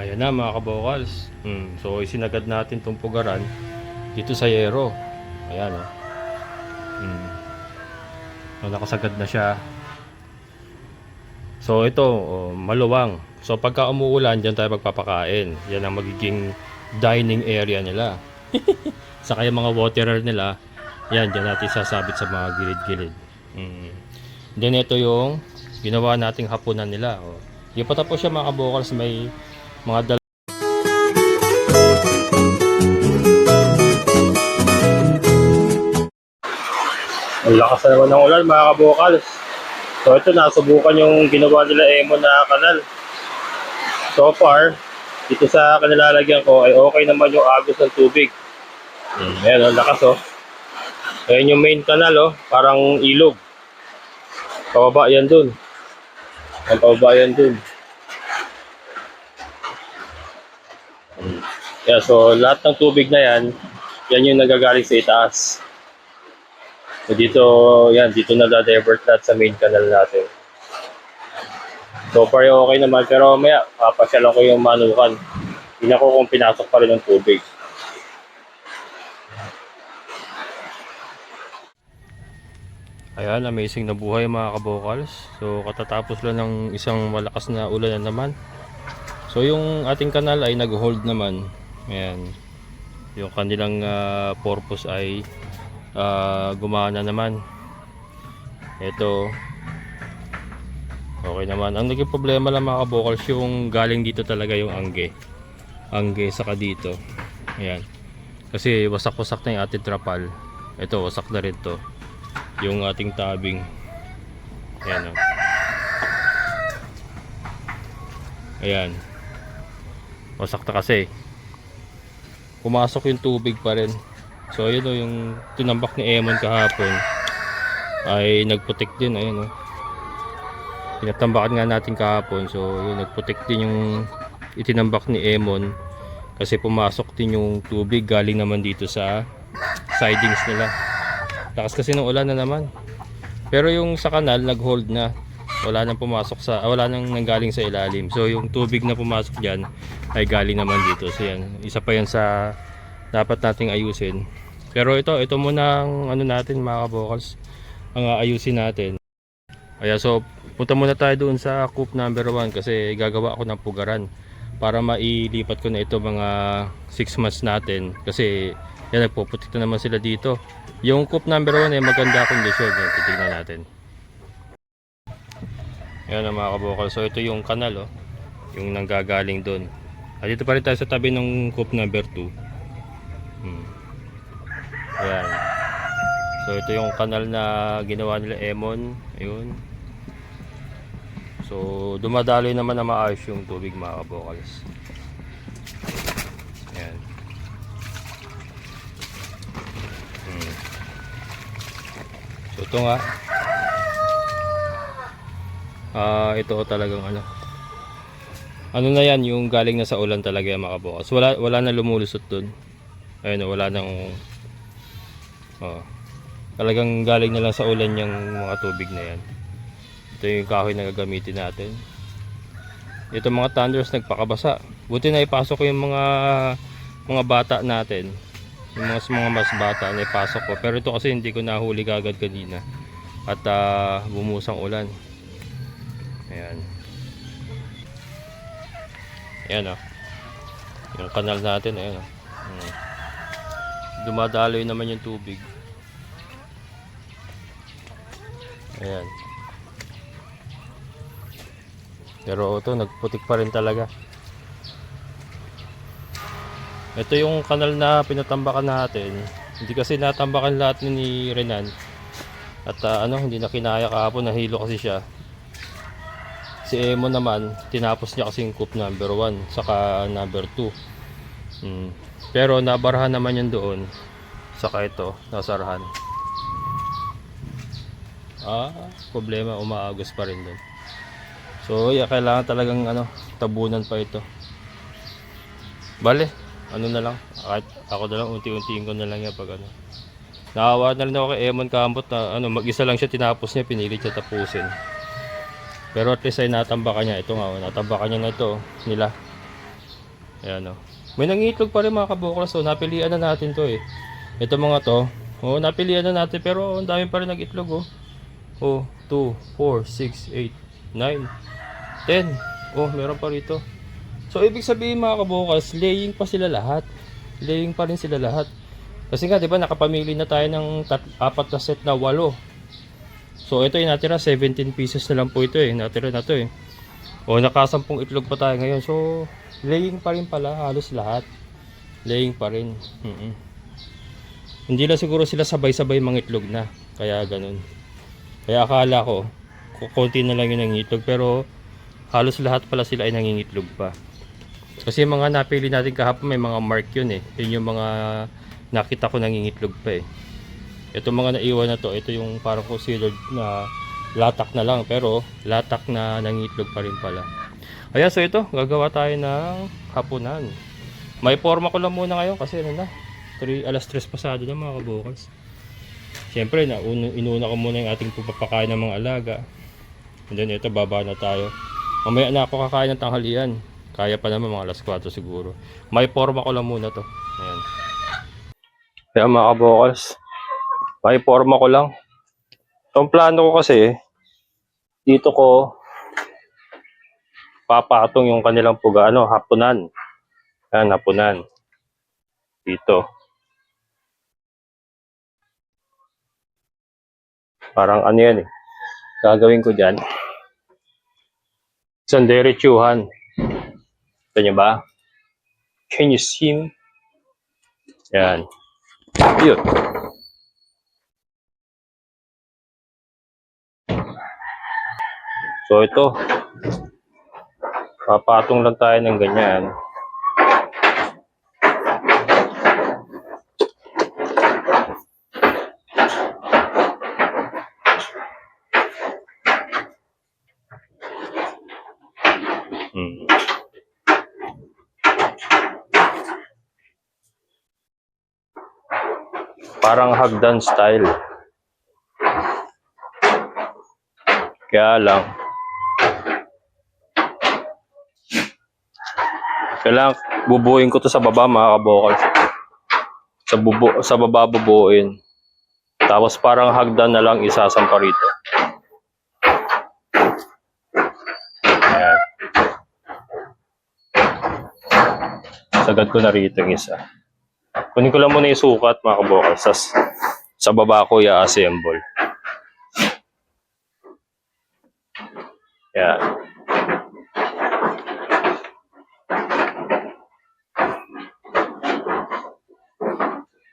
Ayan na mga kabokals. Hmm. So isinagad natin tong pugaran dito sa Yero. Ayan oh. Hmm. So, nakasagad na siya. So ito, oh, maluwang. So pagka umuulan, diyan tayo magpapakain. Yan ang magiging dining area nila. Saka yung mga waterer nila, yan, diyan natin sasabit sa mga gilid-gilid. Mm. Then ito yung ginawa nating hapunan nila. Oh. Yung patapos siya mga kabokals, may mga dal Ang lakas na naman ng ulan mga kabokals. So ito nasubukan yung ginawa nila Emo na kanal. So far, dito sa kanilalagyan ko ay okay naman yung agos ng tubig. Hmm, ayan oh, lakas oh. Ayan yung main kanal oh, parang ilog. Pababa yan dun. Ang pababa yan dun. Yeah, so lahat ng tubig na yan, yan yung nagagaling sa itaas. So dito, yan, dito na divert lahat sa main canal natin. So far okay naman, pero maya, papasyalan ko yung manukan. Tingnan ko kung pinasok pa rin ng tubig. Ayan, amazing na buhay mga kabokals. So katatapos lang ng isang malakas na ulan na naman. So yung ating kanal ay nag-hold naman. Ayan. Yung kanilang ah, purpose ay ah, gumana naman. Ito. Okay naman. Ang naging problema lang mga kabokals yung galing dito talaga yung angge. Angge saka dito. Ayan. Kasi wasak-wasak na yung ating trapal. Ito, wasak na rin to. Yung ating tabing. Ayan o. Ayan. Wasak na kasi. Pumasok yung tubig pa rin. So ayun o, yung tinambak ni Emon kahapon ay nagputik din. Ayun o. Pinatambakan nga natin kahapon. So yun, nagputik din yung itinambak ni Emon kasi pumasok din yung tubig galing naman dito sa sidings nila. Lakas kasi ng ulan na naman. Pero yung sa kanal nag-hold na. Wala nang pumasok sa ah, wala nang nanggaling sa ilalim. So yung tubig na pumasok diyan ay galing naman dito. So yan, isa pa yan sa dapat nating ayusin. Pero ito, ito muna ang ano natin mga kabokals. Ang ayusin natin. Kaya so punta muna tayo doon sa coop number 1 kasi gagawa ako ng pugaran para mailipat ko na ito mga 6 months natin kasi yan nagpuputik na naman sila dito yung coop number 1 ay maganda kondisyon yan titignan natin yan ang mga kabukal so ito yung kanal oh yung nanggagaling doon at dito pa rin tayo sa tabi ng coop number 2 hmm. ayan so ito yung kanal na ginawa nila Emon ayun So, dumadaloy naman na maayos yung tubig mga kabokals. Ayan. Hmm. So, ito nga. Ah, ito talagang ano. Ano na yan, yung galing na sa ulan talaga yung mga kabokals. Wala, wala na lumulusot dun. Ayun, wala nang oh. Talagang galing na lang sa ulan yung mga tubig na yan. Ito yung kahoy na gagamitin natin. Ito mga thunders nagpakabasa. Buti na ipasok ko yung mga mga bata natin. Yung mga, mga mas bata na ipasok ko. Pero ito kasi hindi ko nahuli kagad kanina. At ah, bumusang ulan. Ayan. Ayan o. Yung kanal natin. Ayan o. Hmm. Dumadaloy naman yung tubig. Ayan. Pero ito, nagputik pa rin talaga. Ito yung kanal na pinatambakan natin. Hindi kasi natambakan lahat ni Renan. At ah, ano, hindi na kinaya kahapon, nahilo kasi siya. Si Emo naman, tinapos niya kasi yung coop number 1, saka number 2. Hmm. Pero nabarahan naman yan doon. Saka ito, nasarahan. Ah, problema, umaagos pa rin doon. So, yeah, kailangan talagang ano, tabunan pa ito. Bale, ano na lang, kahit ako na lang, unti-untiin ko na lang yan pag ano. Nakawa na rin ako kay Emon Kambot na ano, mag-isa lang siya tinapos niya, pinilit siya tapusin. Pero at least ay natambakan niya. Ito nga, oh, natambakan niya na ito, oh, nila. Ayan o. May nangitlog pa rin mga kabukal. So, napilian na natin to eh. Ito mga to. Oh, napilian na natin. Pero ang dami pa rin nag-itlog oh. Oh, 2, 4, 6, 8, 9, 10. Oh, meron pa rito. So, ibig sabihin mga kabukas, laying pa sila lahat. Laying pa rin sila lahat. Kasi nga, di ba, nakapamili na tayo ng tat- apat na set na walo. So, ito yung natira, 17 pieces na lang po ito eh. Natira na to eh. O, nakasampung itlog pa tayo ngayon. So, laying pa rin pala, halos lahat. Laying pa rin. mm Hindi lang siguro sila sabay-sabay mga itlog na. Kaya ganun. Kaya akala ko, konti na lang yung nangitlog. Pero, halos lahat pala sila ay nangingitlog pa. Kasi mga napili natin kahapon may mga mark yun eh. Yun yung mga nakita ko nangingitlog pa eh. Ito mga naiwan na to, ito yung parang considered na latak na lang pero latak na nangitlog pa rin pala. Ayan, so ito, gagawa tayo ng hapunan. May forma ko lang muna ngayon kasi ano na, 3, alas 3 pasado na mga kabukals. Siyempre, na, inuna ko muna yung ating pupapakain ng mga alaga. And then ito, baba na tayo. Mamaya na ako kakain ng tanghalian. Kaya pa naman mga alas 4 siguro. May forma ko lang muna to. Ayan. Kaya mga kabukals, may forma ko lang. Ang plano ko kasi, dito ko papatong yung kanilang puga, ano, hapunan. Yan, hapunan. Dito. Parang ano yan eh. Gagawin ko dyan. Isang diretsuhan. Ito nyo ba? Can you see me? Yan. Yun. So ito, papatong lang tayo ng ganyan. Hmm. Parang hagdan style. Kaya lang, Kailangan bubuuin ko to sa baba mga kabokal. Sa, bubu sa baba bubuuin. Tapos parang hagdan na lang isasampa rito. Ayan. Sagad ko na rito yung isa. Kunin ko lang muna yung sukat mga kabokal. Sa, sa baba ko i-assemble. Yan.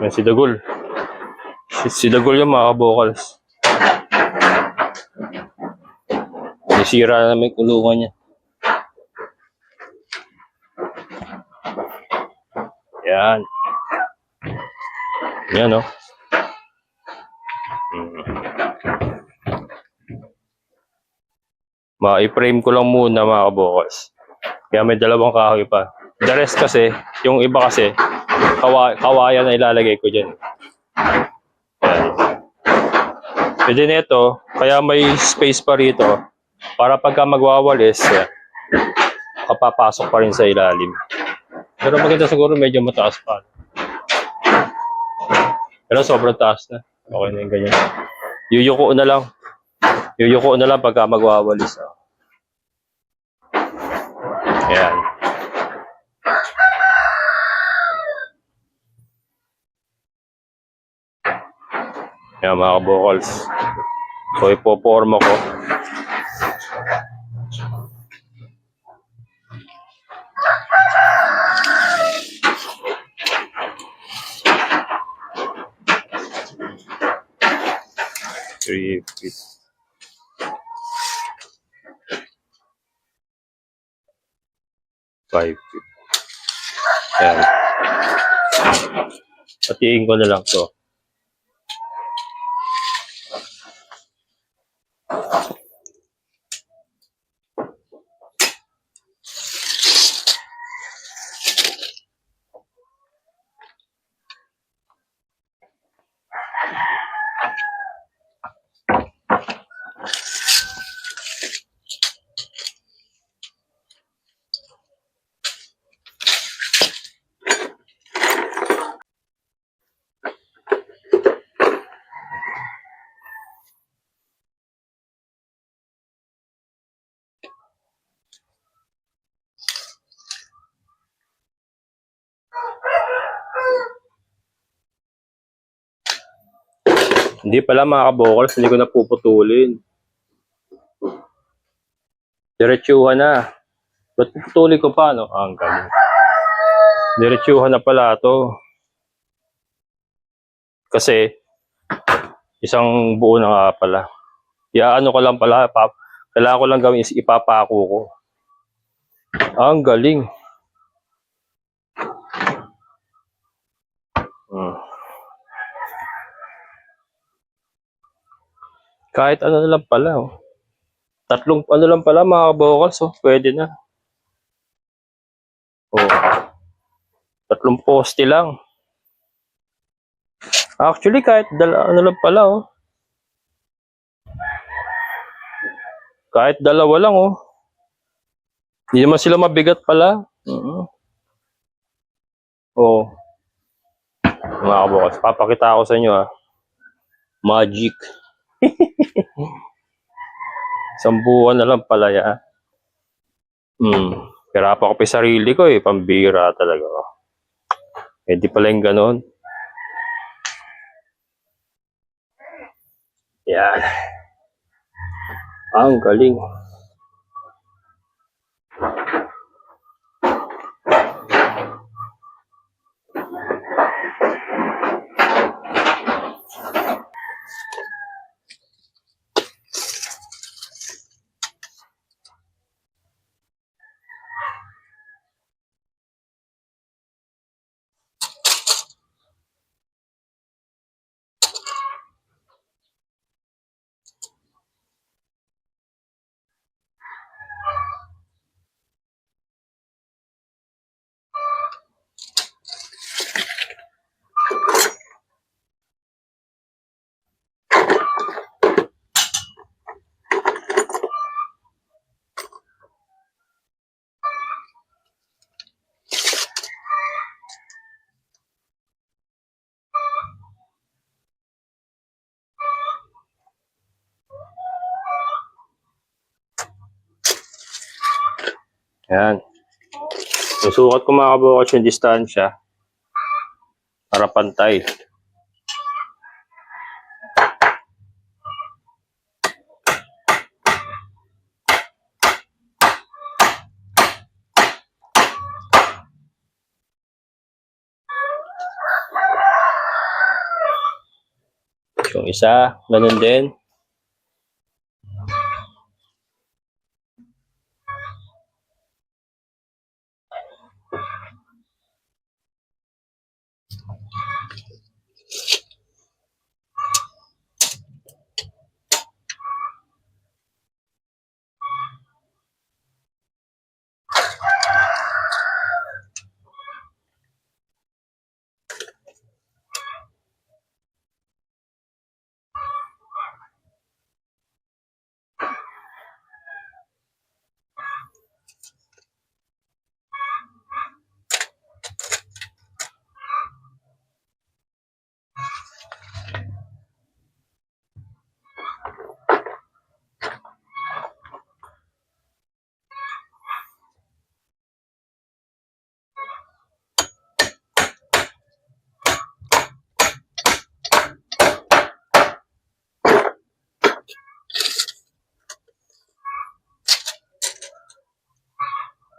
Yan si Dagol. Si, si Dagol yung mga vocals. Nasira na may kulungan niya. Yan. Yan, oh. Hmm. Ma-frame ko lang muna mga vocals. Kaya may dalawang kahoy pa. The rest kasi, yung iba kasi, kawa kawayan na ilalagay ko dyan. Yan. Pwede nito, kaya may space pa rito para pagka magwawalis, yan, kapapasok pa rin sa ilalim. Pero maganda siguro medyo mataas pa. Pero sobrang taas na. Okay na yung ganyan. Yuyuko na lang. Yuyuko na lang pagka magwawalis. Oh. Ayan. Yan mga kabokals. So ipoporma ko. Three feet. Five feet. Yan. Patiin ko na lang to. Hindi pala mga kabokals, hindi ko na puputulin. Diretsuhan na. Ba't puputulin ko pa, no? Ah, ang galing. Diretsuhan na pala to. Kasi, isang buo na nga pala. Iaano ko lang pala, pap kailangan ko lang gawin is ipapako ko. Ah, ang galing. Kahit ano lang pala, oh. Tatlong ano lang pala mga vocals, oh. Pwede na. Oh. Tatlong poste lang. Actually, kahit dala, ano lang pala, oh. Kahit dalawa lang, oh. Hindi naman sila mabigat pala. Mhm. Oh. Mga kabukas, papakita ko sa inyo, ah. Magic. Isang buwan na lang pala ya. Hmm. Hirapa ko pa sarili ko eh. Pambira talaga. Eh di pala yung ganon. Yan. Ah, Ang galing. Yan. Susukat ko mga kabukas yung distansya para pantay. Yung isa, ganun din.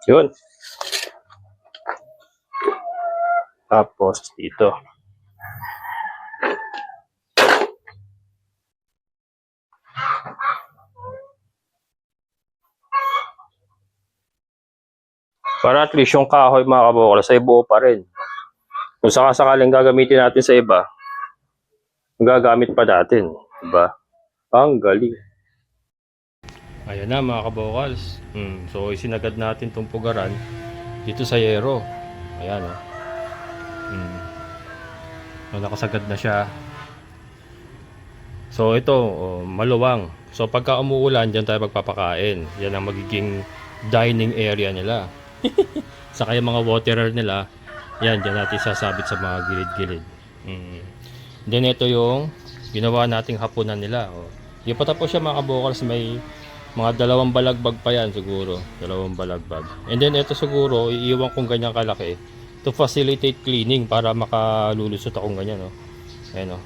Yun. Tapos dito. Para at least yung kahoy mga kabukal sa buo pa rin. Kung sakasakaling gagamitin natin sa iba, gagamit pa natin. Diba? Ang galing. Ayan na mga kabokals. Hmm, so isinagad natin tong pugaran dito sa Yero. Ayan oh. Hmm. So, nakasagad na siya. So ito, oh, maluwang. So pagka umuulan, diyan tayo magpapakain. Yan ang magiging dining area nila. Saka yung mga waterer nila, yan, diyan natin sasabit sa mga gilid-gilid. Hmm. Then ito yung ginawa nating hapunan nila. Oh. Yung patapos siya mga kabokals, may mga dalawang balagbag pa yan siguro. Dalawang balagbag. And then ito siguro, iiwan kong ganyan kalaki to facilitate cleaning para makalulusot akong ganyan. No? Ayan o.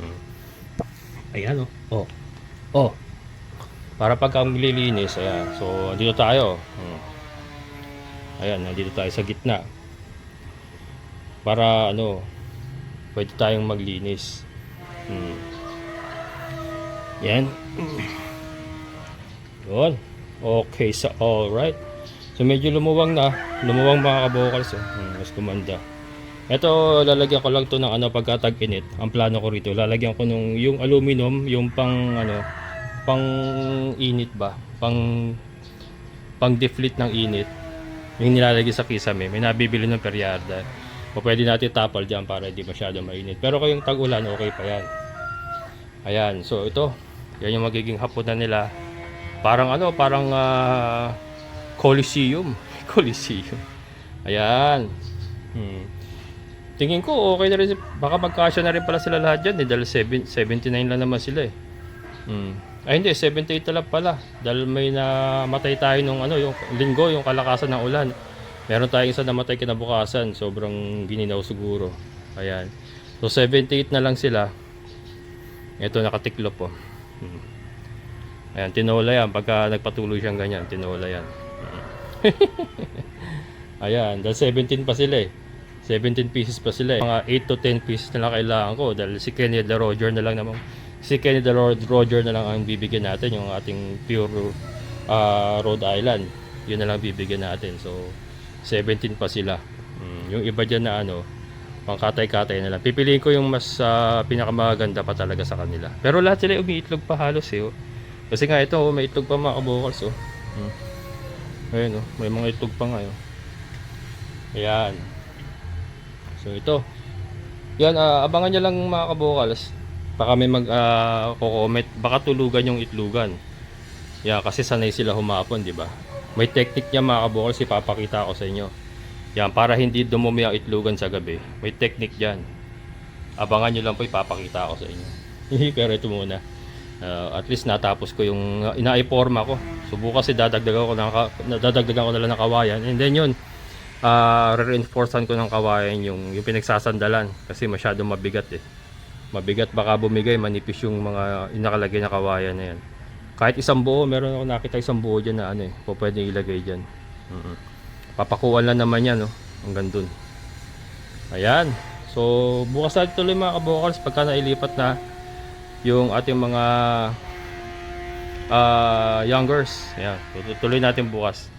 Mm. Ayan, oh. Oh. Oh. Para pagka maglilinis, ayan. So, dito tayo. Hmm. Ayan, nandito tayo sa gitna. Para, ano, pwede tayong maglinis. Hmm. Yan. Yun. Okay, sa all right. So medyo lumuwang na, lumuwang mga kabokals. Oh. Hmm, mas kumanda. Ito, lalagyan ko lang to ng ano pagkatag init. Ang plano ko rito, lalagyan ko nung yung aluminum, yung pang ano, pang init ba? Pang pang deflate ng init. Yung nilalagay sa kisame, may nabibili ng peryarda. O pwede natin tapal dyan para hindi masyado mainit. Pero kung yung tag-ulan, okay pa yan. Ayan, so ito, yan yung magiging hapunan nila. Parang ano, parang ah, Coliseum. Coliseum. Ayan. Hmm. Tingin ko okay na rin. Baka magkasya na rin pala sila lahat dyan. Eh, dahil 7, 79 lang naman sila eh. Hmm. Ay hindi, 78 na pala. Dahil may namatay tayo nung ano, yung linggo, yung kalakasan ng ulan. Meron tayong isa namatay kinabukasan. Sobrang gininaw siguro. Ayan. So 78 na lang sila. Ito nakatiklop po. Hmm. Ayan, tinola yan. Pagka nagpatuloy siyang ganyan, tinola yan. Ayan, dahil 17 pa sila eh. 17 pieces pa sila eh. Mga 8 to 10 pieces na lang kailangan ko dahil si Kenny the Roger na lang naman. Si Kenny the Ro- Roger na lang ang bibigyan natin yung ating pure ah, Rhode Island. Yun na lang bibigyan natin. So 17 pa sila. Mm, yung iba dyan na ano, pangkatay-katay na lang. Pipiliin ko yung mas ah, pinakamaganda pa talaga sa kanila. Pero lahat sila umiitlog pa halos eh. oh. Kasi nga ito, oh, may itlog pa mga kabukals oh. Mm. Ayun oh, may mga itlog pa nga oh. Ayan. So ito. Yan, ah, abangan nyo lang mga kabukals. Baka may mag ah, comment. Baka tulugan yung itlugan. Yeah, kasi sanay sila humapon, di ba? May technique niya mga kabukals, ipapakita ko sa inyo. Yan, para hindi dumumi ang itlugan sa gabi. May technique dyan. Abangan nyo lang po, ipapakita ko sa inyo. Pero ito muna. Ah, at least natapos ko yung uh, inaiporma ko. Subukan kasi dadagdagan ko, ng, dadagdagan ko na lang ng kawayan. And then yun, ah re-reinforcean ko ng kawayan yung, yung pinagsasandalan kasi masyado mabigat eh. Mabigat baka bumigay, manipis yung mga yung nakalagay na kawayan na yan. Kahit isang buo, meron ako nakita isang buo dyan na ano eh, po pwede ilagay dyan. mm Papakuan lang naman yan, no? Hanggang dun. Ayan. So, bukas natin tuloy mga kabokals pagka nailipat na yung ating mga ah youngers. Ayan. Tutuloy natin bukas.